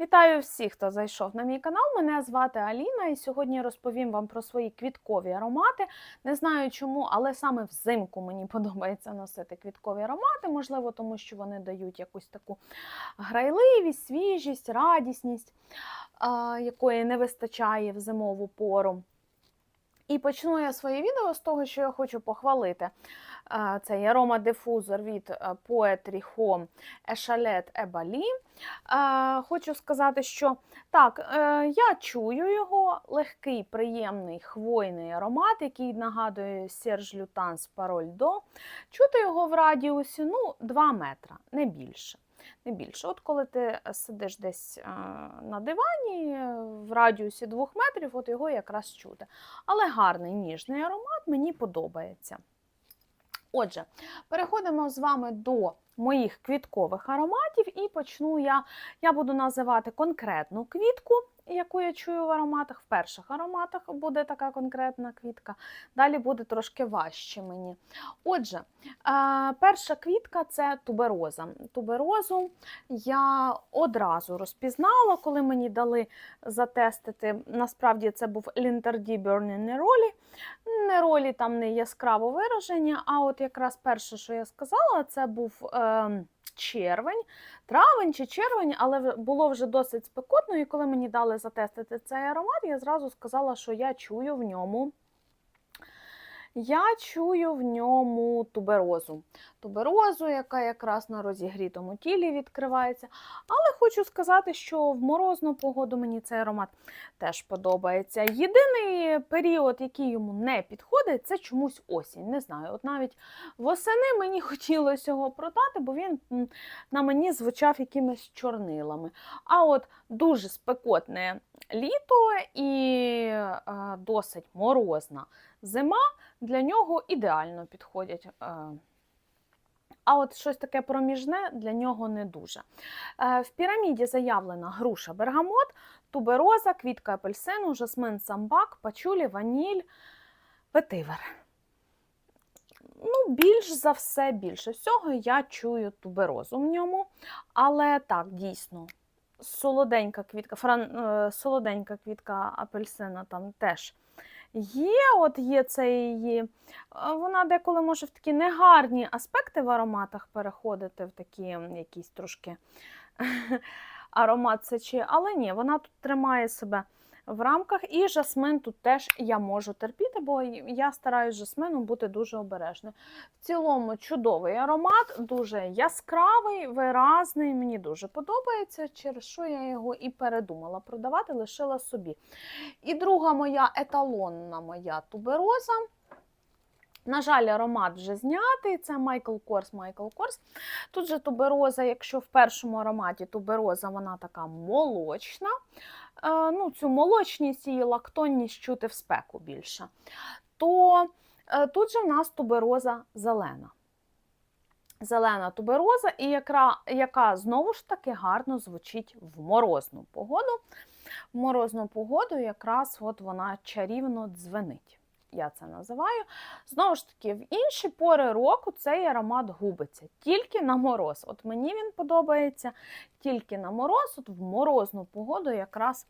Вітаю всіх, хто зайшов на мій канал. Мене звати Аліна, і сьогодні розповім вам про свої квіткові аромати. Не знаю чому, але саме взимку мені подобається носити квіткові аромати. Можливо, тому що вони дають якусь таку грайливість, свіжість, радісність, якої не вистачає в зимову пору. І почну я своє відео з того, що я хочу похвалити. Е, Цей аромадифузор від е, Poetry Home Echalet Ebali. Е, Хочу сказати, що так, е, я чую його легкий, приємний хвойний аромат, який нагадує Serge Lutens Parole d'Eau. Чути його в радіусі ну, 2 метра, не більше. Не більше. От коли ти сидиш десь е, на дивані е, в радіусі 2 метрів, от його якраз чути. Але гарний ніжний аромат мені подобається. Отже, переходимо з вами до моїх квіткових ароматів, і почну я. Я буду називати конкретну квітку, яку я чую в ароматах. В перших ароматах буде така конкретна квітка, далі буде трошки важче мені. Отже, е, перша квітка це тубероза. Туберозу я одразу розпізнала, коли мені дали затестити. Насправді це був Linterді Burning Neroli. Неролі там не яскраво вираження, а от якраз перше, що я сказала, це був е, червень, травень чи червень, але було вже досить спекотно, і коли мені дали затестити цей аромат, я зразу сказала, що я чую в ньому. Я чую в ньому туберозу. Туберозу, яка якраз на розігрітому тілі відкривається. Але хочу сказати, що в морозну погоду мені цей аромат теж подобається. Єдиний період, який йому не підходить, це чомусь осінь. Не знаю, от навіть восени мені хотілося його продати, бо він на мені звучав якимись чорнилами. А от дуже спекотне літо і е, досить морозна зима для нього ідеально підходять. е, А от щось таке проміжне для нього не дуже. Е, В піраміді заявлена груша бергамот, тубероза, квітка апельсину, жасмин самбак, пачулі, ваніль, ветивер. Ну, більш за все, більше всього я чую туберозу в ньому. Але так, дійсно, солоденька квітка, фран, е, солоденька квітка апельсина там теж є. От є цей її. Вона деколи може в такі негарні аспекти в ароматах переходити, в такі якісь трошки аромат сечі. Але ні, вона тут тримає себе в рамках. І жасмин тут теж я можу терпіти, бо я стараюсь жасмином бути дуже обережною. В цілому чудовий аромат, дуже яскравий, виразний. Мені дуже подобається, через що я його і передумала продавати, лишила собі. І друга моя еталонна моя тубероза. На жаль, аромат вже знятий. Це Michael Kors, Michael Kors. Тут же тубероза, якщо в першому ароматі тубероза, вона така молочна. Е, ну, цю молочність і лактонність чути в спеку більше. То е, тут же в нас тубероза зелена. Зелена тубероза, і яка, яка знову ж таки гарно звучить в морозну погоду. В морозну погоду якраз от вона чарівно дзвенить. Я це називаю. Знову ж таки, в інші пори року цей аромат губиться тільки на мороз. От мені він подобається тільки на мороз. От в морозну погоду якраз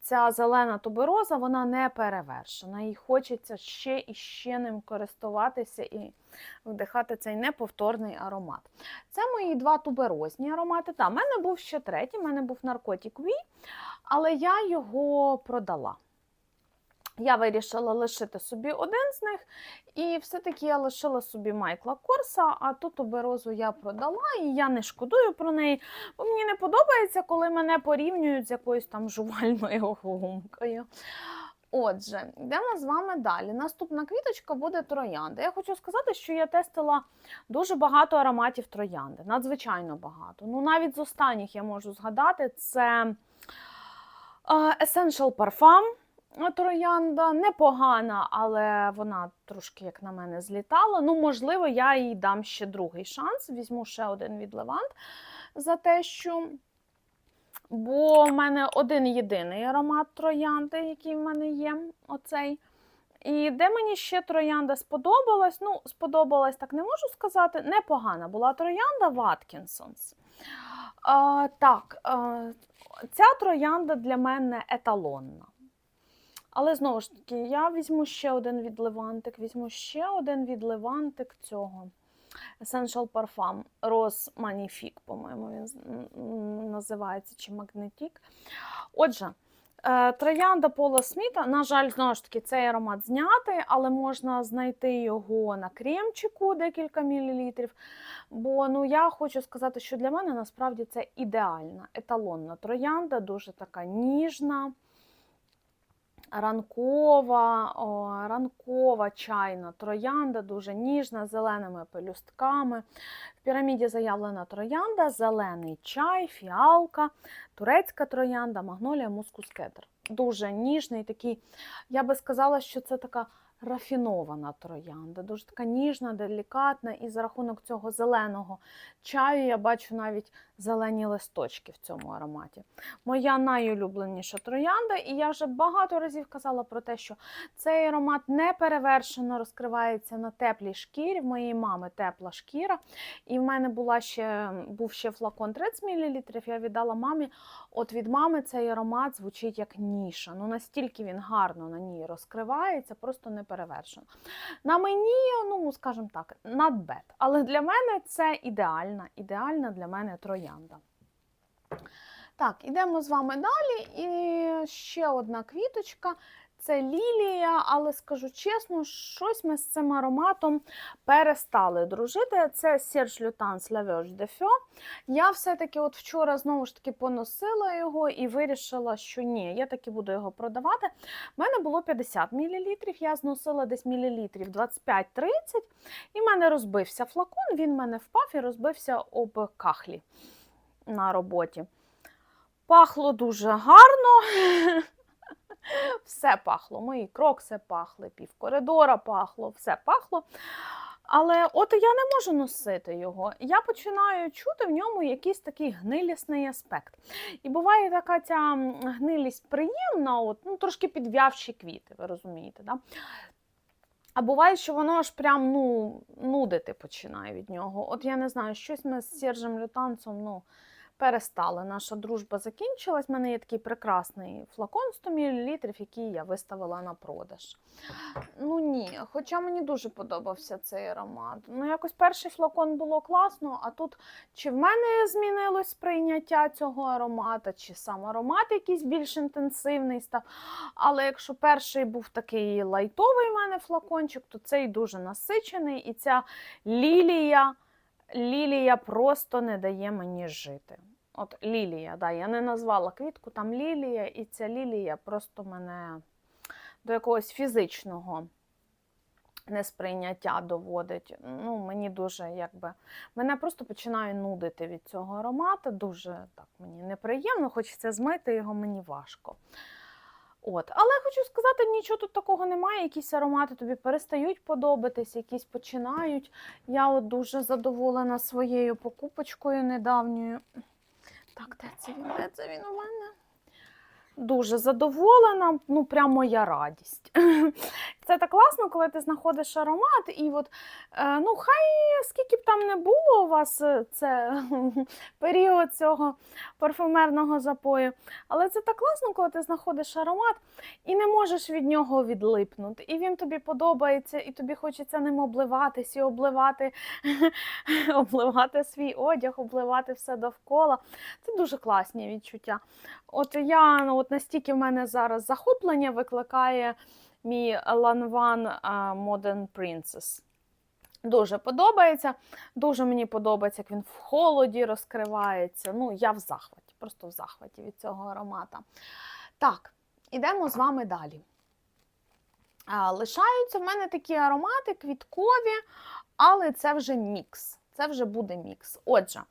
ця зелена тубероза вона не перевершена. І хочеться ще і ще ним користуватися і вдихати цей неповторний аромат. Це мої два туберозні аромати. Та, в мене був ще третій, в мене був наркотик Ві, але я його продала. Я вирішила лишити собі один з них, і все-таки я лишила собі Майкла Корса, а ту туберозу я продала, і я не шкодую про неї, бо мені не подобається, коли мене порівнюють з якоюсь там жувальною гумкою. Отже, йдемо з вами далі. Наступна квіточка буде троянда. Я хочу сказати, що я тестила дуже багато ароматів троянди, надзвичайно багато. Ну, навіть з останніх я можу згадати, це Essential Parfum. Троянда непогана, але вона трошки, як на мене, злітала. Ну, можливо, я їй дам ще другий шанс. Візьму ще один від Левант за те, що. Бо в мене один єдиний аромат троянди, який в мене є. Оцей. І де мені ще троянда сподобалась? Ну, сподобалась, так не можу сказати. Непогана була троянда Ваткінсонс. Так, а, ця троянда для мене еталонна. Але знову ж таки, я візьму ще один від Левантик, візьму ще один від Левантик цього. Essential Parfum Rose Magnifique, по-моєму, він називається, чи Magnetic. Отже, е, троянда Пола Сміта, на жаль, знову ж таки, цей аромат знятий, але можна знайти його на кремчику декілька мілілітрів. Бо ну, я хочу сказати, що для мене насправді це ідеальна, еталонна троянда, дуже така ніжна ранкова, о, ранкова чайна троянда, дуже ніжна, з зеленими пелюстками. В піраміді заявлена троянда, зелений чай, фіалка, турецька троянда, магнолія, мускускетер. Дуже ніжний такий, я би сказала, що це така рафінована троянда, дуже така ніжна, делікатна, і за рахунок цього зеленого чаю я бачу навіть зелені листочки в цьому ароматі. Моя найулюбленіша троянда, і я вже багато разів казала про те, що цей аромат неперевершено розкривається на теплій шкірі. В моєї мами тепла шкіра. І в мене була ще, був ще флакон 30 мл, я віддала мамі. От від мами цей аромат звучить як ніша. Ну настільки він гарно на ній розкривається, просто неперевершено. На мені, ну скажімо так, надбет. Але для мене це ідеальна, ідеальна для мене троянда. Так, ідемо з вами далі. І ще одна квіточка. Це лілія, але скажу чесно, щось ми з цим ароматом перестали дружити. Це La Verge de Feu. Я все-таки от вчора знову ж таки поносила його і вирішила, що ні, я таки буду його продавати. У мене було 50 мл, я зносила десь мілілітрів 25-30, і в мене розбився флакон, він в мене впав і розбився об кахлі на роботі. Пахло дуже гарно. Все пахло. Мої крокси пахли, пів коридора пахло, все пахло. Але от я не можу носити його. Я починаю чути в ньому якийсь такий гнилісний аспект. І буває така ця гнилість приємна, от, ну, трошки підв'явші квіти, ви розумієте. Да? А буває, що воно аж прям ну, нудити починає від нього. От я не знаю, щось ми з Сержем Лютанцем ну, перестали. Наша дружба закінчилась. У мене є такий прекрасний флакон 100 мл, який я виставила на продаж. Ну ні, хоча мені дуже подобався цей аромат. Ну, якось перший флакон було класно, а тут чи в мене змінилось сприйняття цього аромата, чи сам аромат якийсь більш інтенсивний став. Але якщо перший був такий лайтовий в мене флакончик, то цей дуже насичений, і ця лілія, лілія просто не дає мені жити. От лілія, да, я не назвала квітку, там лілія, і ця лілія просто мене до якогось фізичного несприйняття доводить. Ну, мені дуже якби. Мене просто починає нудити від цього аромату. Дуже так мені неприємно, хочеться змити його, мені важко. От. Але хочу сказати, нічого тут такого немає. Якісь аромати тобі перестають подобатись, якісь починають. Я от дуже задоволена своєю покупочкою недавньою. Так, де це він? Де це він у мене? Дуже задоволена, ну прямо моя радість. Це так класно, коли ти знаходиш аромат, і от, е, ну хай скільки б там не було у вас е, це період цього парфумерного запою. Але це так класно, коли ти знаходиш аромат і не можеш від нього відлипнути. І він тобі подобається, і тобі хочеться ним обливатись і обливати, обливати свій одяг, обливати все довкола. Це дуже класні відчуття. От я ну, от настільки в мене зараз захоплення викликає мій Lanvin Modern Princess. Дуже подобається. Дуже мені подобається, як він в холоді розкривається. Ну, я в захваті, просто в захваті від цього аромата. Так, ідемо з вами далі. Лишаються в мене такі аромати квіткові, але це вже мікс. Це вже буде мікс. Отже,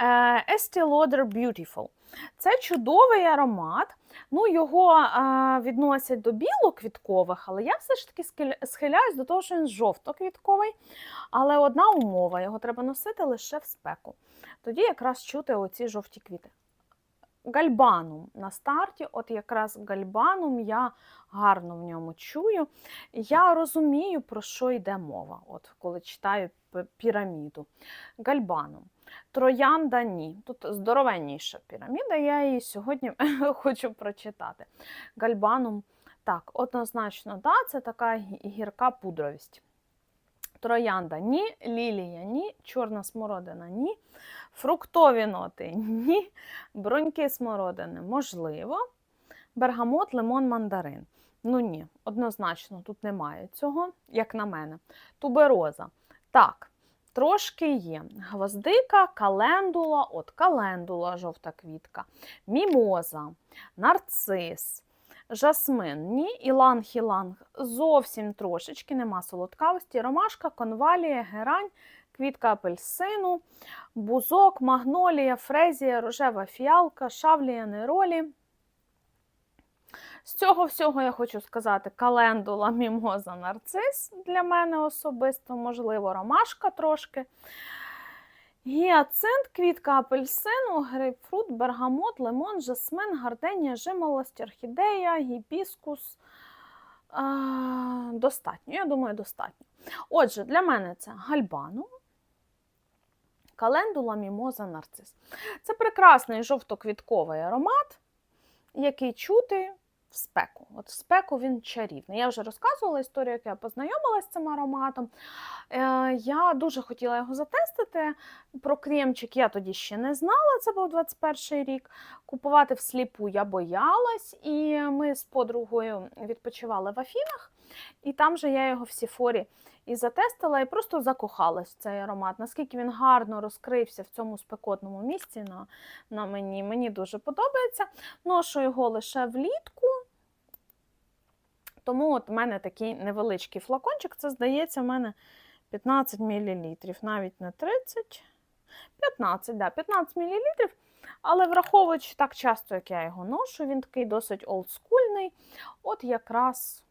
е, Estee Lauder Beautiful. Це чудовий аромат. Ну, його е, відносять до білоквіткових, але я все ж таки схиляюсь до того, що він жовтоквітковий. Але одна умова: його треба носити лише в спеку. Тоді якраз чути оці жовті квіти. Гальбанум на старті, от якраз гальбанум я гарно в ньому чую. Я розумію, про що йде мова, от коли читаю піраміду. Гальбанум. Троянда ні. Тут здоровенніша піраміда, я її сьогодні хочу прочитати. Гальбанум. Так, однозначно, да, це така гірка пудровість. Троянда ні, лілія ні, чорна смородина ні, фруктові ноти ні, броньки смородини можливо, бергамот, лимон, мандарин. Ну ні, однозначно тут немає цього, як на мене. Тубероза. Так, трошки є. Гвоздика, календула, от календула, жовта квітка, мімоза, нарцис, жасмин, ні, іланг-іланг, зовсім трошечки, нема солодкавості, ромашка, конвалія, герань, квітка апельсину, бузок, магнолія, фрезія, рожева фіалка, шавлія, неролі. З цього всього я хочу сказати: календула, мімоза, нарцис для мене особисто, можливо, ромашка трошки. Гіацинт, квітка апельсину, грейпфрут, бергамот, лимон, жасмин, гарденія, жимолость, орхідея, гібіскус. А, достатньо, я думаю, достатньо. Отже, для мене це гальбану, календула, мімоза, нарцис. Це прекрасний жовтоквітковий аромат, який чути в спеку. От в спеку він чарівний. Я вже розказувала історію, як я познайомилася з цим ароматом. Е, Я дуже хотіла його затестити. Про кремчик я тоді ще не знала, це був 21 рік. Купувати всліпу я боялась, і ми з подругою відпочивали в Афінах, і там же я його в Сіфорі і затестила, і просто закохалась в цей аромат. Наскільки він гарно розкрився в цьому спекотному місці на, на мені. Мені дуже подобається. Ношу його лише влітку. Тому от в мене такий невеличкий флакончик. Це, здається, в мене 15 мл, навіть не 30. 15, да, 15 мл. Але враховуючи так часто, як я його ношу, він такий досить олдскульний. От якраз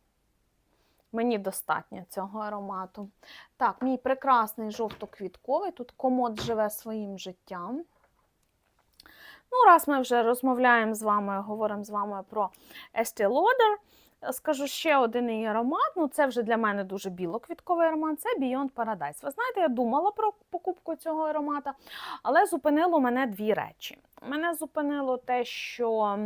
мені достатньо цього аромату. Так, мій прекрасний жовтоквітковий. Тут комод живе своїм життям. Ну, раз ми вже розмовляємо з вами, говоримо з вами про Estee Lauder, скажу ще один її аромат. Ну, це вже для мене дуже білоквітковий аромат. Це Beyond Paradise. Ви знаєте, я думала про покупку цього аромата, але зупинило мене дві речі. Мене зупинило те, що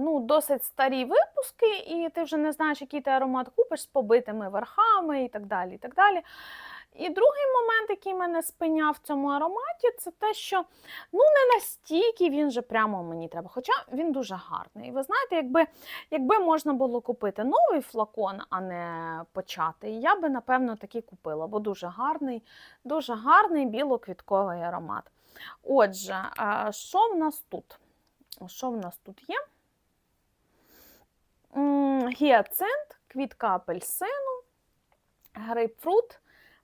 ну, досить старі випуски, і ти вже не знаєш, який ти аромат купиш з побитими верхами і так далі. І так далі. І другий момент, який мене спиняв в цьому ароматі, це те, що ну не настільки він же прямо мені треба. Хоча він дуже гарний. І ви знаєте, якби, якби можна було купити новий флакон, а не початий, я би, напевно, такий купила, бо дуже гарний, дуже гарний білоквітковий аромат. Отже, що в нас тут? Що в нас тут є? Гіацинт, квітка апельсину, грейпфрут,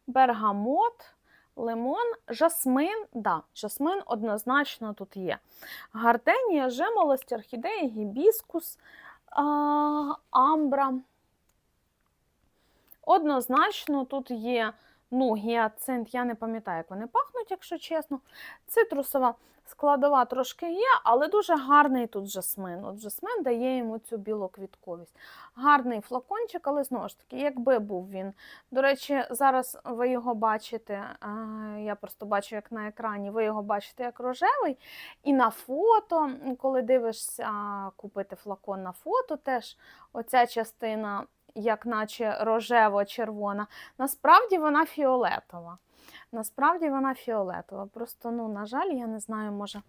бергамот, лимон, жасмин. Да, жасмин однозначно тут є. Гарденія, жимолость, орхідея, гібіскус, амбра. Однозначно тут є ну, гіацинт, я не пам'ятаю, як вони пахнуть, якщо чесно. Цитрусова складова трошки є, але дуже гарний тут жасмин. От жасмин дає йому цю білоквітковість. Гарний флакончик, але знову ж таки, якби був він. До речі, зараз ви його бачите, я просто бачу, як на екрані, ви його бачите як рожевий. І на фото, коли дивишся купити флакон на фото, теж оця частина, як наче рожево-червона, насправді вона фіолетова. Насправді вона фіолетова. Просто, ну, на жаль, я не знаю, може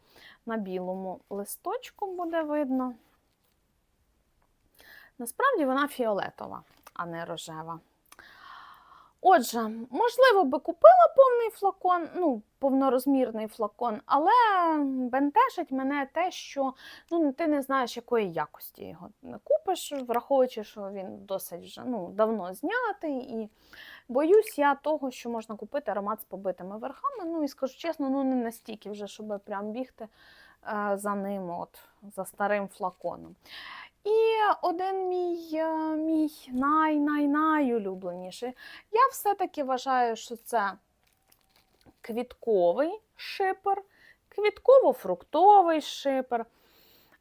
на білому листочку буде видно. Насправді вона фіолетова, а не рожева. Отже, можливо, би купила повний флакон, ну, повнорозмірний флакон, але бентежить мене те, що ну, ти не знаєш, якої якості його купиш, враховуючи, що він досить вже ну, давно знятий. І боюсь я того, що можна купити аромат з побитими верхами. Ну і скажу чесно, ну не настільки вже, щоб прям бігти е, за ним, от, за старим флаконом. І один мій, е, мій най-най-найулюбленіший. Я все-таки вважаю, що це квітковий шипер, квітково-фруктовий шипер.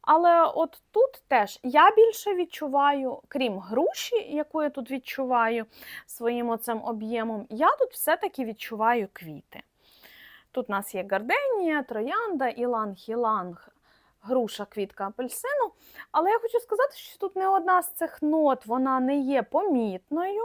Але от тут теж я більше відчуваю, крім груші, яку я тут відчуваю своїм оцим об'ємом, я тут все-таки відчуваю квіти. Тут у нас є гарденія, троянда, іланг-іланг, груша, квітка апельсину. Але я хочу сказати, що тут не одна з цих нот, вона не є помітною,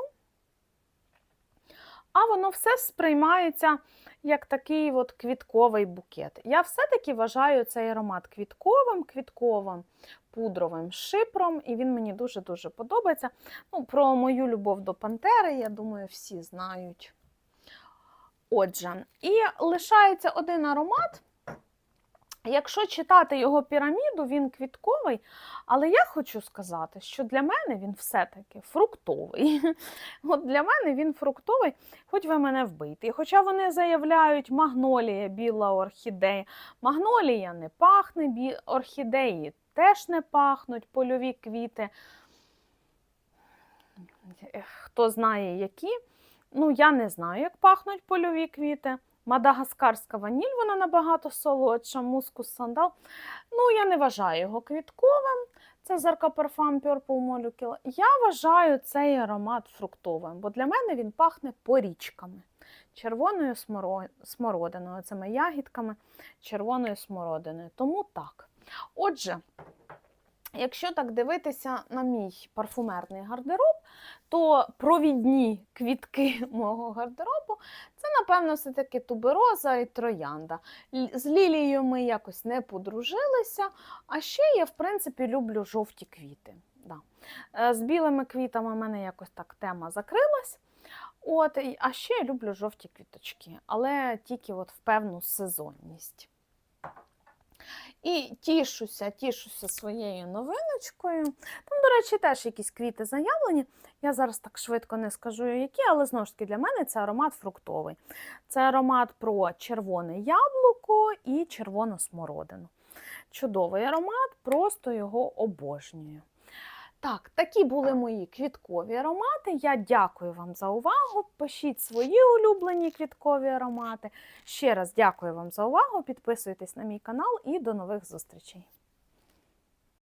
а воно все сприймається як такий от квітковий букет. Я все-таки вважаю цей аромат квітковим, квітковим, пудровим шипром, і він мені дуже-дуже подобається. Ну, Про мою любов до Пантери, я думаю, всі знають. Отже, і лишається один аромат. Якщо читати його піраміду, він квітковий, але я хочу сказати, що для мене він все-таки фруктовий. От для мене він фруктовий, хоч ви мене вбийте. Хоча вони заявляють магнолія, біла орхідея. Магнолія не пахне, орхідеї теж не пахнуть, польові квіти. Хто знає, які. Ну, я не знаю, як пахнуть польові квіти. Мадагаскарська ваніль, вона набагато солодша, мускус сандал. Ну, я не вважаю його квітковим. Це Зарка Parfum Purple Molecule. Я вважаю цей аромат фруктовим, бо для мене він пахне порічками. Червоною смородиною, цими ягідками червоною смородиною. Тому так. Отже, якщо так дивитися на мій парфумерний гардероб, то провідні квітки мого гардеробу це, напевно, все-таки тубероза і троянда. З лілією ми якось не подружилися, а ще я, в принципі, люблю жовті квіти. Да. Е, З білими квітами в мене якось так тема закрилась. От, а ще я люблю жовті квіточки, але тільки от в певну сезонність. І тішуся, тішуся своєю новиночкою. Там, до речі, теж якісь квіти заявлені. Я зараз так швидко не скажу, які, але знову ж таки для мене це аромат фруктовий. Це аромат про червоне яблуко і червону смородину. Чудовий аромат, просто його обожнюю. Так, такі були мої квіткові аромати. Я дякую вам за увагу. Пишіть свої улюблені квіткові аромати. Ще раз дякую вам за увагу. Підписуйтесь на мій канал і до нових зустрічей.